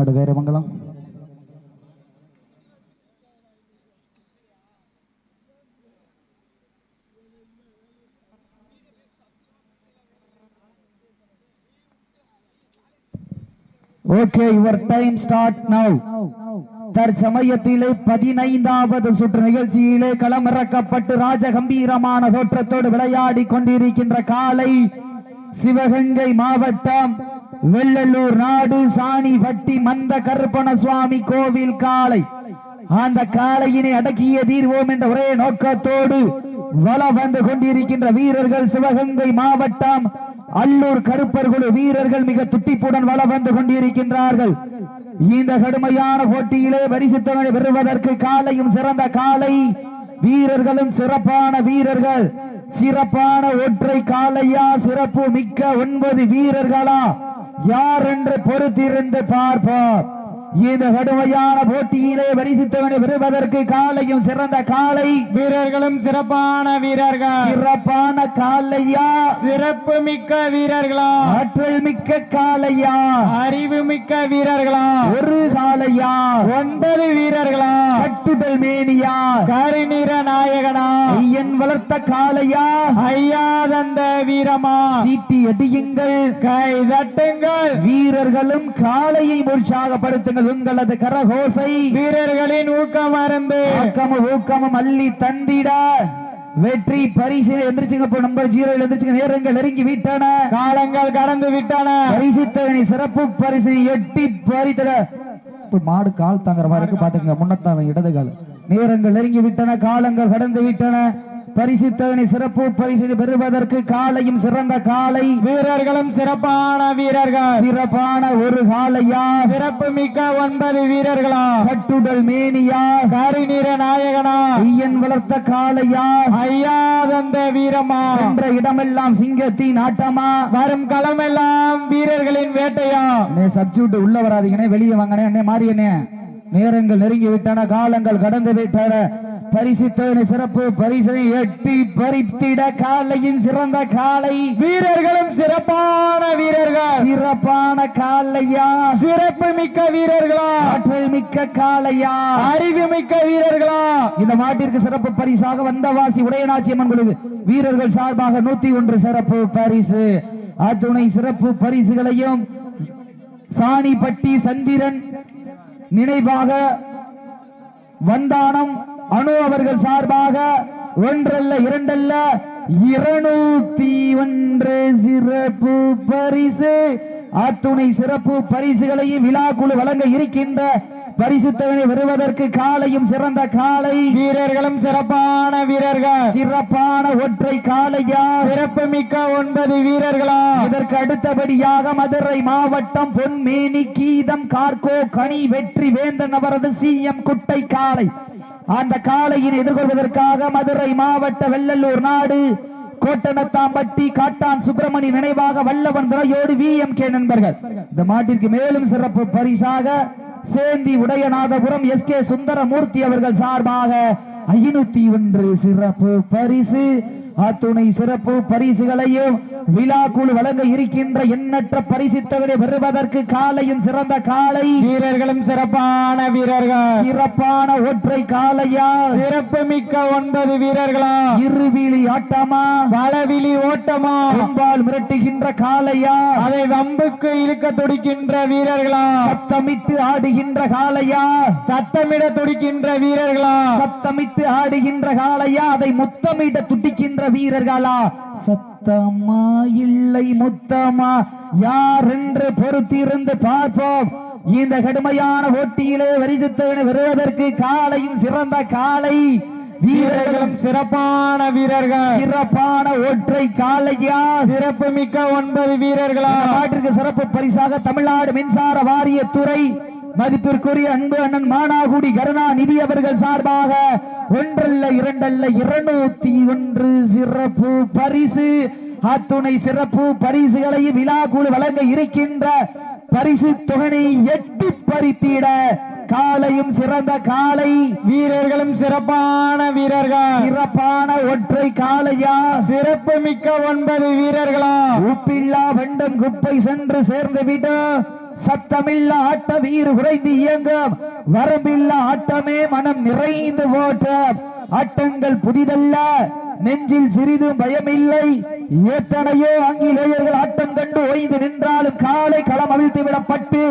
நாடு okay your time start now தற்சமயத்திலே பதினைந்தாவது சுற்று நிகழ்ச்சியிலே களமிறக்கப்பட்டு ராஜகம்பீரமான தோற்றத்தோடு விளையாடி கொண்டிருக்கின்ற காலை சிவகங்கை மாவட்டம் வெள்ளலூர் நாடு சாணிபட்டி மந்த கருப்பண சுவாமி கோவில் காளை. அந்த காளையினை அடக்கிய தீர்வோம் என்ற ஒரே நோக்கத்தோடு வள வந்து கொண்டிருக்கின்ற வீரர்கள் சிவகங்கை மாவட்டம் அல்லூர் கருப்பர் குழு வீரர்கள் மிக துட்டிப்புடன் வள வந்து கொண்டிருக்கின்றார்கள். இந்த கடுமையான போட்டியிலே பரிசுத்தவனை பெறுவதற்கு காலையும் சிறந்த காலை வீரர்களும் சிறப்பான வீரர்கள். சிறப்பான ஒற்றை காலையா சிறப்பு மிக்க ஒன்பது வீரர்களா? யார் என்று பொறுத்திருந்து பார்ப்போம். இந்த கடுமையான போட்டியிலே பரிசுத்தவனை பெறுவதற்கு காலையும் சிறந்த காலை. வீரர்களும் சிறப்பான வீரர்கள். சிறப்பான காலையா? சிறப்பு மிக்க வீரர்களா? ஆற்றல் மிக்க காலையா? அறிவு மிக்க வீரர்களா? ஒரு காலையா? ஒன்பது வீரர்களா? கட்டுடல் மேனியா? கரிநிற நாயகனா? ஐயன் வளர்த்த காலையா? ஐயா தந்த வீரமா? சீட்டி அடியுங்கள். கை தட்டுங்கள். வீரர்களும் காளையை உற்சாகப்படுத்துங்கள். உங்களது கரகோசை. வீரர்களின் ஊக்கம் அருந்து ஊக்கமும் ஊக்கமும் அள்ளி தந்திட. வெற்றி பரிசு எந்திரிச்சுங்க இப்போ நம்பர் ஜீரோ எந்திரிச்சுங்க. நேரங்கள் நெருங்கி விட்டன. காலங்கள் கடந்து விட்டன. பரிசுத்தவனை சிறப்பு பரிசு எட்டி பறித்தட மாடு கால் தாங்குற மாதிரி இருக்கு பாத்துக்கங்க. முன்னத்தான இடது கால். நேரங்கள் நெருங்கி விட்டன காலங்கள் கடந்து விட்டன. பரிசுத்தவனை சிறப்பு பரிசு பெறுவதற்கு காலையும் சிறந்த காலை. வீரர்களும் சிறப்பான வீரர்கள். சிறப்பான ஒரு காலையா? சிறப்பு மிக்க ஒன்பது வீரர்களா? கட்டுடல் மேனியா? கரிநிற நாயகனா? ஐயன் வளர்த்த காலையா? ஐயா தந்த வீரமா? சென்ற இடமெல்லாம் சிங்கத்தின் ஆட்டமா? வரும் களமெல்லாம் வீரர்களின் வேட்டையா? சப்ஸ்டியூட் உள்ள வராதீங்கண்ணே வெளியே வாங்கண்ணே அண்ணே மாறியண்ணே நேரங்கள் நெருங்கி விட்டன. காலங்கள் கடந்து விட்டன. பரிசுத்தவனை சிறப்பு பரிசனை எட்டி பறித்திட காலையின் சிறந்த காலை. வீரர்களும் சிறப்பான வீரர்கள். சிறப்பான காலையா? சிறப்பு மிக்க வீரர்களா? ஆற்றல் மிக்க காலையா? அறிவு மிக்க வீரர்களா? இந்த மாட்டிற்கு சிறப்பு பரிசாக வந்தவாசி உடையநாச்சி அம்மன் குழு வீரர்கள் சார்பாக நூத்தி ஒன்று சிறப்பு பரிசு. அத்துணை சிறப்பு பரிசுகளையும் சாணிப்பட்டி சந்திரன் நினைவாக வந்தானம் அணு அவர்கள் சார்பாக ஒன்றல்ல இரண்டல்ல இருநூத்தி ஒன்று சிறப்பு பரிசு. அத்துணை சிறப்பு பரிசுகளையும் விழாக்குழு வழங்க இருக்கின்ற பரிசுத்தவனை வருவதற்கு காலையும் சிறந்த காலை. வீரர்களும் சிறப்பான வீரர்கள். சிறப்பான ஒற்றை காலையா சிறப்பு மிக்க ஒன்பது வீரர்களா? இதற்கு அடுத்தபடியாக மதுரை மாவட்டம் பொன்மேனி கீதம் கார்கோ கனி வெற்றி வேந்தன் அவரது சிஎம் குட்டை காளை அந்த காளையின் எதிர்கொள்வதற்காக மதுரை மாவட்ட வெள்ளலூர் நாடு கோட்டனத்தாம்பட்டி காட்டான் சுப்பிரமணி நினைவாக வல்லவன் துறையோடு வி எம் கே நண்பர்கள். இந்த மாட்டிற்கு மேலும் சிறப்பு பரிசாக சேந்தி உடையநாதபுரம் எஸ் கே சுந்தரமூர்த்தி அவர்கள் சார்பாக ஐநூத்தி ஒன்று சிறப்பு பரிசு. அத்துணை சிறப்பு பரிசுகளையும் விழா குழு வழங்க இருக்கின்ற எண்ணற்ற பரிசுத்தவரை பெறுவதற்கு காலையும் சிறந்த காலை. வீரர்களும் சிறப்பான வீரர்கள். சிறப்பான ஒற்றை காலையா? சிறப்பு மிக்க ஒன்பது வீரர்களா? இருவிழி ஆட்டமா? வளவிழி ஓட்டமா? கொம்பால் மிரட்டுகின்ற காலையா? அதை வம்புக்கு இழுக்க துடிக்கின்ற வீரர்களா? சத்தமிட்டு ஆடுகின்ற காலையா? சத்தமிட துடிக்கின்ற வீரர்களா? சத்தமிட்டு ஆடுகின்ற காலையா? அதை முத்தமிட துடிக்கின்ற வீரர்களா? சத்தமா இல்லை முத்தமா? யார் என்று பொறுத்திருந்து பார்ப்போம். இந்த கடுமையான போட்டியிலே வரிசத்தவனை வருவதற்கு காலையும் சிறந்த காலை. வீரர்களும் சிறப்பான வீரர்கள். சிறப்பான ஒற்றை காலையா? சிறப்பு மிக்க ஒன்பது வீரர்களா? நாட்டிற்கு சிறப்பு பரிசாக தமிழ்நாடு மின்சார வாரியத்துறை மதிப்பிற்குரிய அன்பு அண்ணன் மானாகுடி கருணாநிதி அவர்கள் சார்பாக ஒன்றல்ல இரண்டல்ல இருநூத்தி ஒன்று சிறப்பு பரிசு. அத்துணை சிறப்பு பரிசுகளையும் விழாக்குழு வழங்க இருக்கின்ற பரிசு தொகனை எட்டி பறித்திட காலையும் சிறந்த காலை. வீரர்களும் சிறப்பான வீரர்கள். சிறப்பான ஒற்றை காளையா? சிறப்பு மிக்க ஒன்பது வீரர்களா? உப்பில்லா வெண்டம் குப்பை சென்று சேர்ந்து விட சத்தமில்ல ஆட்ட வீறு உறைந்து இயங்கும். வரம்பில்ல ஆட்டமே மனம் நிறைந்து ஓட்டம். ஆட்டங்கள் புதிதல்ல. நெஞ்சில் சிறிதும் பயமில்லை. எத்தனையோ ஆங்கிலேயர்கள் ஆட்டம் கண்டு ஓய்ந்து நின்றாலும் காலை களம் அவிழ்த்து விடப்பட்டு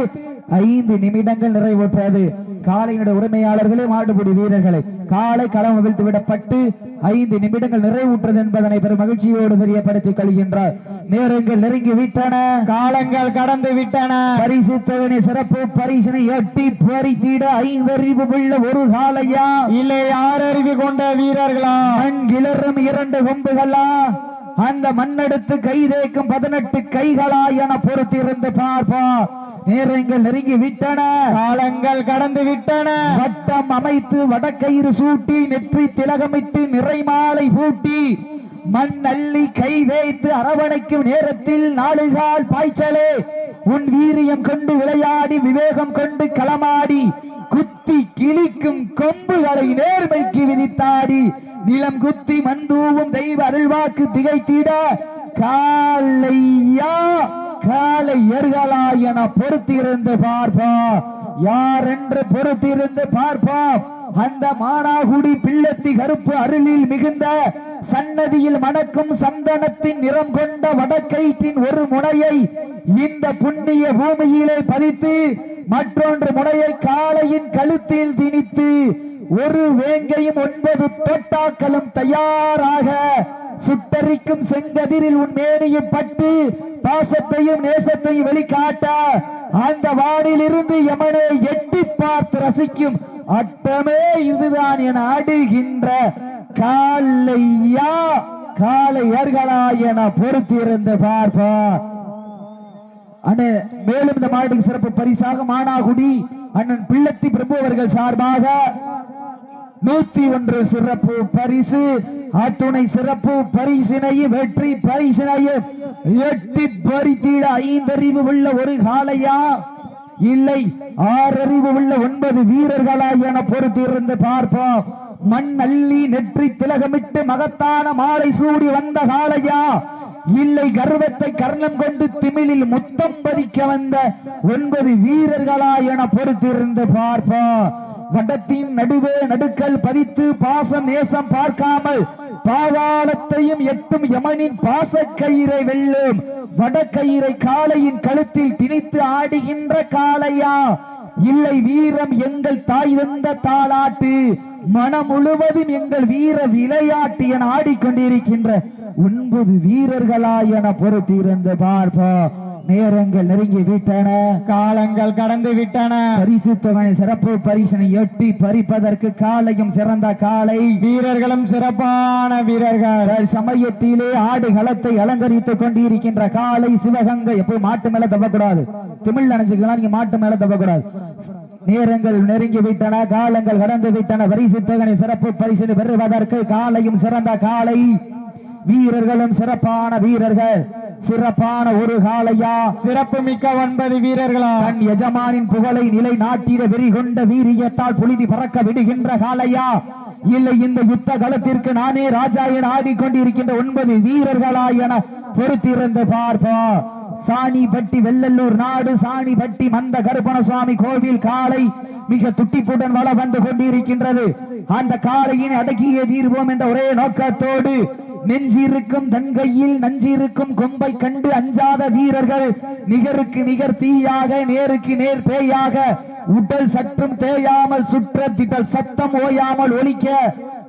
ஐந்து நிமிடங்கள் நிறைவேற்றாது. காலையினுடைய உரிமையாளர்களே மாடுபிடி வீரர்களை காலை களம் அவிழ்த்து விடப்பட்டு ஐந்து நிமிடங்கள் நிறைவுற்றது என்பதனை பெரும் மகிழ்ச்சியோடு தெரியப்படுத்திக் கொள்கின்றார். நேரங்கள் நெருங்கி விட்டன. காலங்கள் கடந்து விட்டன. பரிசுத்தவனை சிறப்பு பரிசினை எட்டி பறித்திட ஐந்தறிவு உள்ள ஒரு காலையா? இல்லை ஆறறிவு கொண்ட வீரர்களா? மண்கிளறும் இரண்டு கொம்புகளா? அந்த மண்ணெடுத்து கைதேக்கும் பதினெட்டு கைகளா என பொறுத்திருந்து பார்ப்பா. நேரங்கள் நெருங்கி விட்டன. காலங்கள் கடந்து விட்டன. வட்டம் அமைத்து வடக்கயிறு சூட்டி நெற்றி திலகமிட்டு நிறைமாலை பூட்டி மண் அள்ளி கை வைத்து அரவணைக்கும் நேரத்தில் நாலுகால் பாய்ச்சலே. உன் வீரியம் கொண்டு விளையாடி விவேகம் கொண்டு களமாடி குத்தி கிழிக்கும் கொம்புகளை நேர்மைக்கு விதித்தாடி நிலம் குத்தி மந்தூவும் தெய்வ அருள்வாக்கு திகைத்திட காலையா காலை எருகலா என பொறுத்திருந்து பார்ப்போம் யார் என்று பொறுத்திருந்து பார்ப்போம் அந்த மானாகுடி பிள்ளத்தி கருப்பு அருளில் மிகுந்த சன்னதியில் மணக்கும் சந்தனத்தின் நிறம் கொண்ட வடக்கயிற்றின் ஒரு முனையை இந்த புண்ணிய பூமியிலே பதித்து மற்றொன்று முனையை காளையின் கழுத்தில் திணித்து ஒரு வேங்கையும் ஒன்பது தோட்டாக்களும் தயாராக சுட்டரிக்கும் செங்கதிரில் உன் மேனியும் பட்டு பாசத்தையும் நேசத்தையும் வெளிக்காட்ட அந்த வானில் இருந்து யமனை எட்டி பார்த்து ரசிக்கும் அட்டமே இதுதான் என அடுகின்ற காலையா? காளையர்களா என பொறுத்திருந்து பார்ப்பா. அண்ணே மேலும் இந்த மாவட்டத்துக்கு சிறப்பு பரிசாக மானாகுடி அண்ணன் பிள்ளத்தி பிரபு அவர்கள் சார்பாக நூத்தி ஒன்று சிறப்பு பரிசு அத்துணை சிறப்பு பரிசினையும் வெற்றி பரிசினையும் எட்டி பறித்திட ஐந்தறிவு உள்ள ஒரு காலையா? இல்லை ஆறறிவு உள்ள ஒன்பது வீரர்களா என பொறுத்திருந்து பார்ப்போம். மண் அள்ளி நெற்றி திலகமிட்டு மகத்தான மாலை சூடி வந்த காளையா? இல்லை கர்வத்தை கர்ணம் கொண்டு திமிழில் முத்தம் பதிக்க வந்த ஒன்பது வீரர்களா என பொறுத்திருந்து பார்ப்போம் வடத்தின் நடுவே நடுக்கல் பதித்து பாசம் நேசம் பார்க்காமல் பாதாளத்தையும் எட்டும் யமனின் பாசக்கயிறை வெல்லும். வடக்கயிறை காளையின் கழுத்தில் திணித்து ஆடுகின்ற காளையா? இல்லை வீரம் எங்கள் தாய் வந்த தாளாட்டு. மனம் முழுவதும் எங்கள் வீர விளையாட்டு என ஆடிக்கொண்டிருக்கின்ற ஒன்பது வீரர்களா என பொறுத்திருந்து பார்ப்போம் நேரங்கள் நெருங்கி விட்டன. காலங்கள் கடந்து விட்டன. பரிசு தொகை சிறப்பு பரிசனை எட்டி பறிப்பதற்கு காலையும் சிறந்த காலை. வீரர்களும் சிறப்பான வீரர்கள். சமயத்திலே ஆடு களத்தை அலங்கரித்துக் கொண்டிருக்கின்ற காலை சிவகங்கை. எப்போ மாட்டு மேல தப்பக்கூடாது தமிழ் நினைச்சுக்கலாம் நீங்க மாட்டு மேல தப்பக்கூடாது நேரங்கள் நெருங்கி விட்டன காலங்கள் கடந்து விட்டன. பரிசு தொகை சிறப்பு பரிசு பெறுவதற்கு காலையும் சிறந்த காலை. வீரர்களும் சிறப்பான வீரர்கள். சிறப்பான ஒரு காலையா? சிறப்பு மிக்க ஒன்பது வீரர்களா? தன் எஜமானின் புகழை நிலை நாட்டிட வெறி கொண்ட வீரியத்தால் புழுதி பறக்க விடுகின்ற காளையா இல்லை இந்த யுத்த களத்திற்கு நானே ராஜா என ஆடிக்கொண்டிருக்கின்ற ஒன்பது வீரர்களா என பொறுத்திருந்து பார்ப்போம். சாணிப்பட்டி வெள்ளல்லூர் நாடு சாணிப்பட்டி மந்த கருப்பணசுவாமி கோவில் காலை மிக துட்டிப்புடன் வள வந்து கொண்டிருக்கின்றது. அந்த காளையின் அடக்கிய தீர்வோம் என்ற ஒரே நோக்கத்தோடு நெஞ்சிருக்கும் தன்கையில் நஞ்சிருக்கும் கொம்பை கண்டு அஞ்சாத வீரர்கள் நிகருக்கு நிகர் தீயாக நேருக்கு நேர் பேயாக உடல் சற்றும் தேயாமல் சுற்ற திடல் சத்தம் ஓயாமல் ஒலிக்க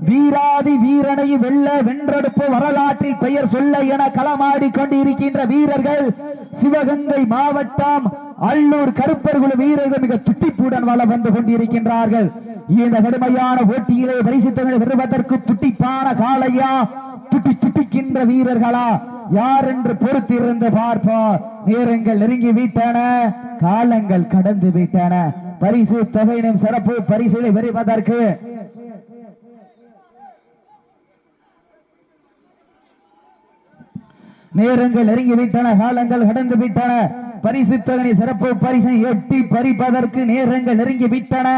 வீராதி வீரனை வெல்ல வென்றெடுப்பு வரலாற்றில் பெயர் சொல்ல என களமாடி கொண்டிருக்கின்ற வீரர்கள் சிவகங்கை மாவட்டம் அல்லூர் கருப்பர்குழு வீரர்கள் மிக துட்டிப்புடன் வள வந்து கொண்டிருக்கின்றார்கள். இந்த கடுமையான போட்டியிலே பரிசுத்தங்களை பெறுவதற்கு துட்டிப்பான காலையா துட்டி துட்டிக்கின்ற வீரர்களா? யார் என்று பொறுத்திருந்து பார்ப்போம். நேரங்கள் நெருங்கி விட்டன காலங்கள் கடந்து விட்டன. பரிசு தொகையினும் சிறப்பு பரிசுகளை பெறுவதற்கு நேரங்கள் நெருங்கி விட்டன காலங்கள் கடந்து விட்டன பரிசு தொகை சிறப்பு பரிசை எட்டி பறிப்பதற்கு நேரங்கள் நெருங்கி விட்டன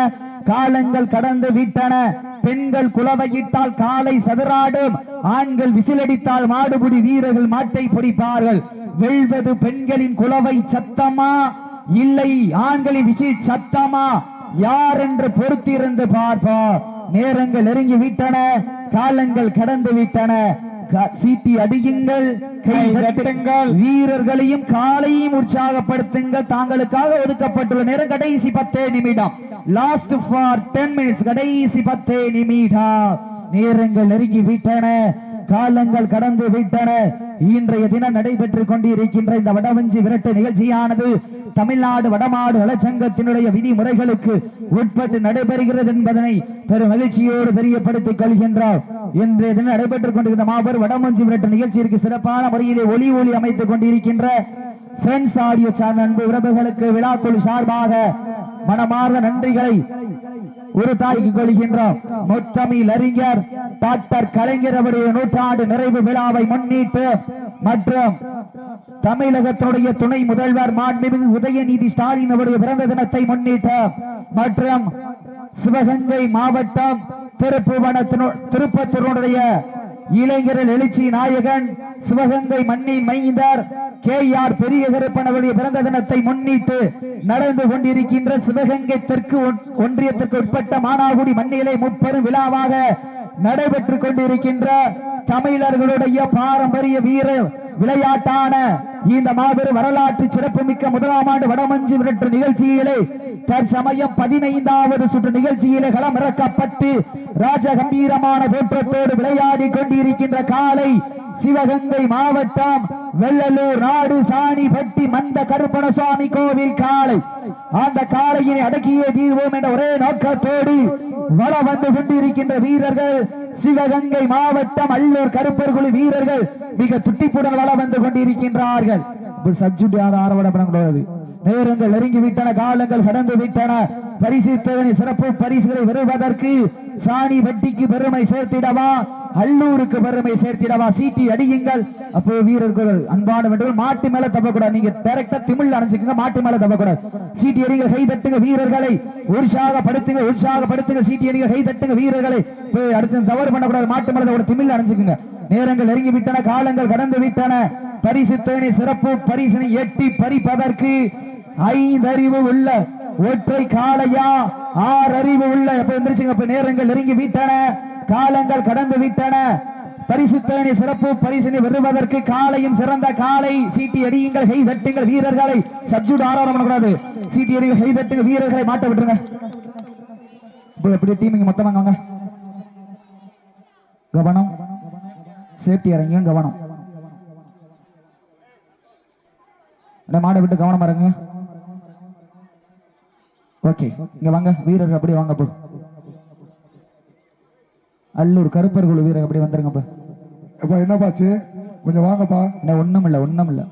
காலங்கள் கடந்து விட்டன பெண்கள் குலவையிட்டால் காலை சதுராடும் ஆண்கள் விசிலடித்தால் மாடுபிடி வீரர்கள் மாட்டை பிடிப்பார்கள் வெல்வது பெண்களின் குலவை சத்தமா? இல்லை ஆண்களின் விசி சத்தமா? யார் என்று பொறுத்திருந்து பார்ப்போம். நேரங்கள் நெருங்கி விட்டன காலங்கள் கடந்து விட்டன சீட்டி அடியுங்கள் கை தட்டுங்கள். வீரர்களையும் காலையும் உற்சாகப்படுத்துங்கள். தாங்களுக்காக ஒதுக்கப்பட்டுள்ள நேரம் கடைசி பத்தே நிமிடம். லாஸ்ட் ஃபார் டென் மினிட்ஸ் கடைசி பத்தே நிமிடம். நேரங்கள் நெருங்கி விட்டன காலங்கள் கடந்து விட்டன இன்றைய தினம் நடைபெற்றுக் கொண்டிருக்கின்ற இந்த வடவஞ்சி விரட்டு நிகழ்ச்சியானது தமிழ்நாடு வடமாடு வளச்சங்கத்தினுடைய விதிமுறைகளுக்கு உட்பட்டு நடைபெறுகிறது என்பதனை பெரும் மகிழ்ச்சியோடு தெரியப்படுத்திக் கொள்கின்றார். இன்றைய தினம் நடைபெற்றுக் கொண்டிருந்த மாபெரும் வடமஞ்சி விரட்டு நிகழ்ச்சிக்கு சிறப்பான முறையிலே ஒளி ஒளி அமைத்துக் கொண்டிருக்கின்ற பிரெண்ட்ஸ் ஆடியோ சேனல் அன்பு உறவுகளுக்கு விழாக்குழு சார்பாக மனமார்ந்த நன்றிகளை ஒரு தாய்க்கு கொள்கின்றோம். முத்தமிழ் அறிஞர் டாக்டர் கலைஞர் அவருடைய நூற்றாண்டு நிறைவு விழாவை முன்னிட்டு மற்றும் தமிழகத்தினுடைய துணை முதல்வர் மாண்புமிகு உதயநிதி ஸ்டாலின் அவருடைய பிறந்த தினத்தை முன்னிட்டு மற்றும் சிவகங்கை மாவட்டம் திருப்புவனத்தினுள் திருப்பத்தூருடைய இளைஞர்கள் எழுச்சி நாயகன் சிவகங்கை மண்ணின் மைந்தர் கே ஆர் பெரிய கருப்பனவருடைய பிறந்த தினத்தை முன்னிட்டு நடந்து கொண்டிருக்கின்ற சிவகங்கை தெற்கு ஒன்- ஒன்றியத்திற்கு உட்பட்ட மானாகுடி மண்ணிலை முப்பெரும் விழாவாக நடைபெற்றுக் கொண்டிருக்கின்ற தமிழர்களுடைய பாரம்பரிய வீர விளையாட்டான இந்த மாபெரும் வரலாற்று சிறப்புமிக்க முதலாம் ஆண்டு வடமஞ்சு விரட்டு நிகழ்ச்சியிலே தற்சமயம் பதினைந்தாவது சுற்று நிகழ்ச்சியிலே களமிறக்கப்பட்டு ராஜ கம்பீரமான தோற்றத்தோடு விளையாடி கொண்டிருக்கின்ற காலை சிவகங்கை மாவட்டம் வெள்ளலூர் நாடு சாணிப்பட்டி மந்த கருப்பணசாமி கோவில் காளை அந்த காலையினை அடக்கியே தீர்வோம் என்ற ஒரே நோக்கத்தோடு வள வந்து கொண்டிருக்கின்ற வீரர்கள் சிவகங்கை மாவட்டம் அல்லூர் கருப்பர் குழு வீரர்கள் மிக துட்டிப்புடன் வள வந்து கொண்டிருக்கின்றார்கள். இப்ப சப்ஜெக்ட் யாரும் நேரங்கள் நெருங்கி விட்டன காலங்கள் கடந்து விட்டன பரிசு சிறப்பு பரிசுகளை பெறுவதற்கு சாணி வட்டிக்கு பெருமை சேர்த்திடவா? அல்லூருக்கு பெருமை சேர்த்திடவா? சீட்டி அடியுங்கள். அப்போ வீரர்கள் அன்பான வென்றவர் மாட்டு மேல தப்பக்கூடாது. நீங்க டைரக்டா திமிழ் அணைஞ்சுக்கங்க. மாட்டு மேல தப்பக்கூடாது. சீட்டி அடிங்க கை தட்டுங்க வீரர்களை. உற்சாகப்படுத்துங்க. உற்சாகப்படுத்துங்க. சீட்டி அடிங்க கை தட்டுங்க வீரர்களை. போய் அடுத்து தவறு பண்ணக்கூடாது. மாட்டு மேல கூட திமிழ் அணைஞ்சுக்குங்க. நேரங்கள் நெருங்கி விட்டன காலங்கள் கடந்து விட்டன பரிசு தேனி சிறப்பு. பரிசினை எட்டி பறிப்பதற்கு ஐந்தறிவு உள்ள ஒற்றை காளையா? ஆறு அறிவு உள்ள. எப்ப எந்திரிச்சுங்க? நேரங்கள் நெருங்கி விட்டன காலங்கள் கடந்து விட்டன பரிசு சிறப்பு பரிசினை வருவதற்கு காலையும் சிறந்த காலை. சீட்டி அடியுங்கள் கை தட்டுங்கள் வீரர்களை. சப்ஜூட் ஆரோரம் பண்ணக்கூடாது சீட்டி அடிகள் கை தட்டுங்கள் வீரர்களை. மாட்ட விட்டுருங்க. இப்ப எப்படி டீம் இங்க மொத்தமா வாங்க. கவனம். சேர்த்தி இறங்கியும் கவனம். மாடை விட்டு கவனமா இருங்க ஓகே இங்க வாங்க. வீரர்கள் அப்படியே வாங்க போ. அல்லூர் கருப்பர் குழு வீரர் அப்படியே வந்துருங்க போ அப்பா என்னப்பாச்சு கொஞ்சம் வாங்கப்பா. என்ன ஒண்ணும் இல்ல ஒண்ணும் இல்ல